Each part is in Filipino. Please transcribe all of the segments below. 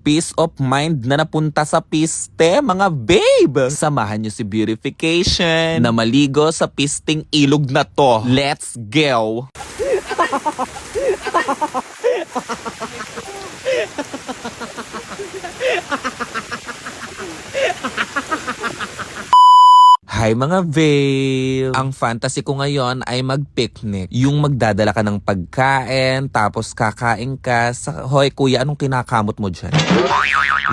peace of mind na napunta sa piste, mga babe. Samahan nyo si Beautification na maligo sa pisting ilog na to. Let's go! Hi mga babe! Ang fantasy ko ngayon ay mag-picnic. Yung magdadala ka ng pagkain, tapos kakain ka sa... Hoy kuya, anong kinakamot mo dyan?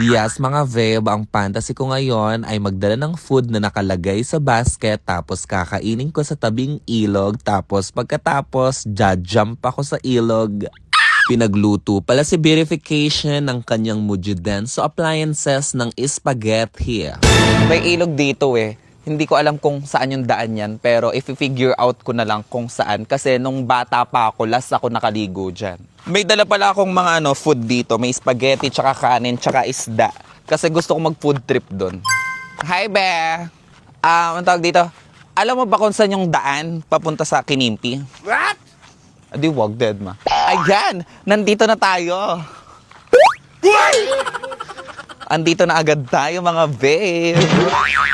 Yes mga babe, ang fantasy ko ngayon ay magdala ng food na nakalagay sa basket, tapos kakainin ko sa tabing ilog, tapos pagkatapos, jump ako sa ilog. Pinagluto pala si verification ng kanyang Mujuden sa appliances ng spaghetti. May ilog dito eh. Hindi ko alam kung saan yung daan yan, pero if figure out ko na lang kung saan. Kasi nung bata pa ako, last ako nakaligo dyan. May dala pala akong mga ano, food dito. May spaghetti, tsaka kanin, tsaka isda. Kasi gusto ko mag-food trip doon. Hi, Be! Ah, ang tawag dito? Alam mo ba kung saan yung daan papunta sa Kinimpi? What? Adi, wag dead ma. Ayan! Nandito na tayo! Andito na agad tayo mga babe.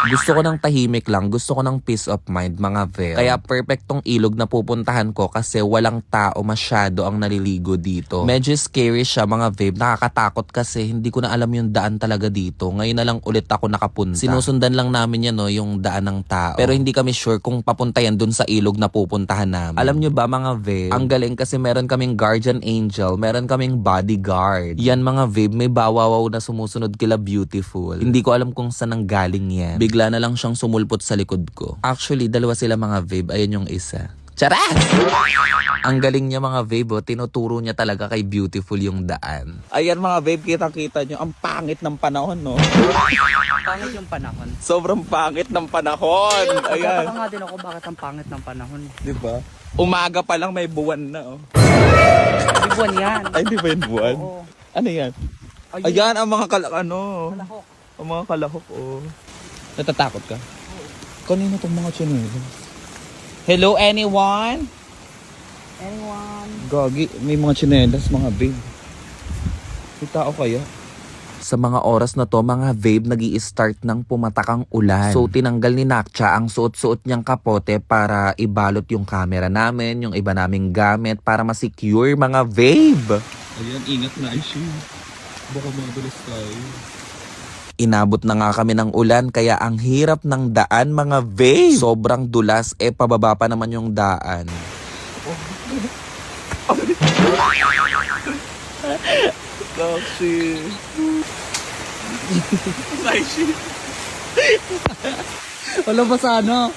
Gusto ko ng tahimik lang, gusto ko ng peace of mind mga babe. Kaya perfectong ilog na pupuntahan ko kasi walang tao masyado ang naliligo dito. Medyo scary siya mga babe, nakakatakot kasi hindi ko na alam yung daan talaga dito. Ngayon na lang ulit ako nakapunta. Sinusundan lang namin yan no, yung daan ng tao. Pero hindi kami sure kung papunta yan dun sa ilog na pupuntahan namin. Alam nyo ba mga babe, ang galing kasi meron kaming guardian angel, meron kaming bodyguard. Yan mga babe, may bawawaw na sumusunod kila beautiful. Hindi ko alam kung saan ang galing yan. Bigla na lang siyang sumulpot sa likod ko. Actually, dalawa sila mga babe. Ayun yung isa. Charas! Ang galing niya mga babe, oh. tinuturo niya talaga kay beautiful yung daan. Ayan mga babe, kita-kita nyo, ang pangit ng panahon, no? Pangit yung panahon. Sobrang pangit ng panahon. Nagtataka nga din ako bakit ang pangit ng panahon. Di ba? Umaga pa lang may buwan na, oh. Di buwan yan. Ay, di ba yung buwan? Oo. Ano yan? Ayun, Ayan, ang mga kal ano, kalahok. ang mga kalahok, oh. Natatakot ka? Kanino tong mga chinelas? Hello, anyone? Anyone? Gagi, may mga chinelas, mga babe. May tao kaya? Sa mga oras na to, mga babe, nag start ng pumatak ang ulan. So, tinanggal ni Nakcha ang suot-suot niyang kapote para ibalot yung camera namin, yung iba naming gamit, para masecure, mga babe. Ayan, ingat na Aishi. Baka madulas tayo. Inabot na nga kami ng ulan kaya ang hirap ng daan mga babe. Sobrang dulas eh pababa pa naman yung daan. Taxi. Aishi. Wala ba sa ano?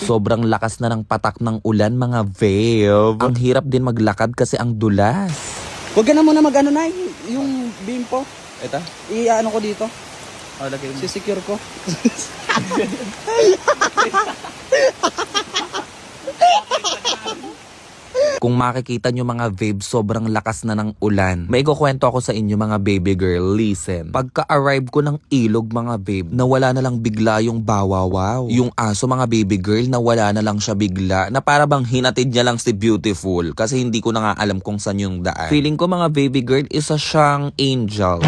Sobrang lakas na ng patak ng ulan mga babe. Ang hirap din maglakad kasi ang dulas. Huwag ka na muna mag ano na yung beam po. Ito? I-ano ko dito. Oh, lagay mo. Sisecure ko. Kung makikita nyo mga babe, sobrang lakas na ng ulan. May kukwento ako sa inyo mga baby girl, listen. Pagka-arrive ko ng ilog mga babe, nawala na lang bigla yung bawawaw. Yung aso mga baby girl, nawala na lang siya bigla. Na para bang hinatid niya lang si Beautiful. Kasi hindi ko na nga alam kung saan yung daan. Feeling ko mga baby girl, isa siyang angel.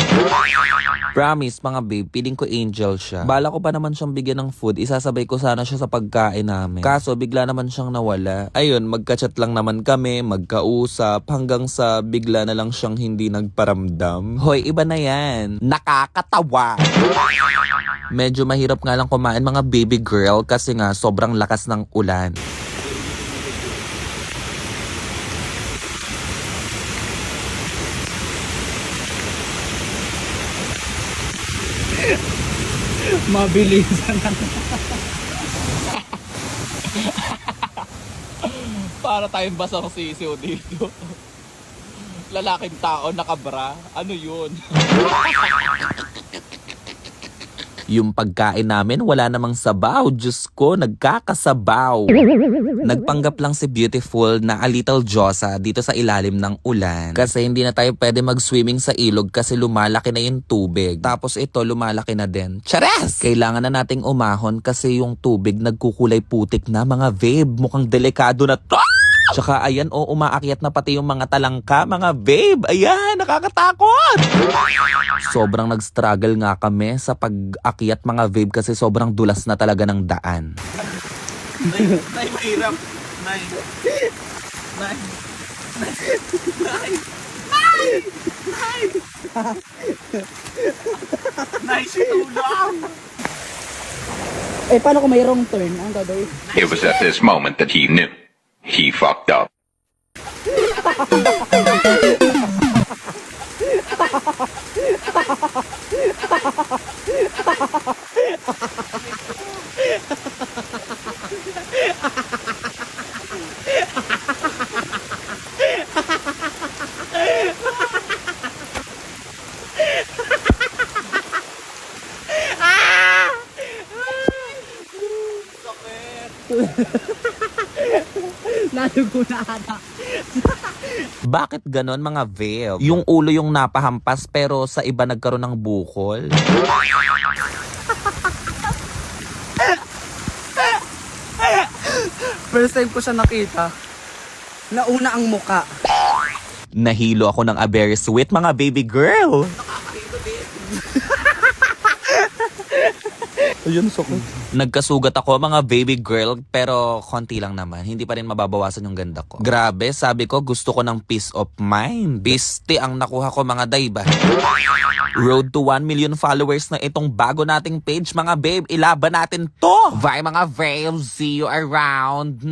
Promise, mga babe, feeling ko angel siya. Bala ko pa naman siyang bigyan ng food, isasabay ko sana siya sa pagkain namin. Kaso, bigla naman siyang nawala. Ayun, magka-chat lang naman kami, magkausap, hanggang sa bigla na lang siyang hindi nagparamdam. Hoy, iba na yan. Nakakatawa. Medyo mahirap nga lang kumain mga baby girl kasi nga sobrang lakas ng ulan. Mabilisan na. Para tayong basang sisiw dito. Lalaking tao, nakabra. Ano yun? Yung pagkain namin, wala namang sabaw. Diyos ko, nagkakasabaw. Nagpanggap lang si Beautiful na a little Diyosa dito sa ilalim ng ulan. Kasi hindi na tayo pwede mag-swimming sa ilog kasi lumalaki na yung tubig. Tapos ito, lumalaki na din. Charas! Kailangan na nating umahon kasi yung tubig nagkukulay putik na mga babe. Mukhang delikado na to. Tsaka ayan, o umaakyat na pati yung mga talangka, mga babe. Ayan, nakakatakot! Sobrang nag-struggle nga kami sa pag-akyat mga babe kasi sobrang dulas na talaga ng daan. Nay, mahirap. Nay. Nay. Nay. Nay. Nay, si Tulong. Eh, paano kung may wrong turn? Ang gagawin? It was at this moment that he knew. he fucked up. Nalugo na ata. Bakit ganon mga babe? Yung ulo yung napahampas pero sa iba nagkaroon ng bukol? First time ko siya nakita. Nauna ang muka. Nahilo ako ng a very sweet mga baby girl. Ayun, sakit. Nagkasugat ako mga baby girl pero konti lang naman. Hindi pa rin mababawasan yung ganda ko. Grabe, sabi ko gusto ko ng peace of mind. Biste ang nakuha ko mga dayba. Road to 1 million followers na itong bago nating page mga babe. Ilaban natin to! Bye mga babes, see you around.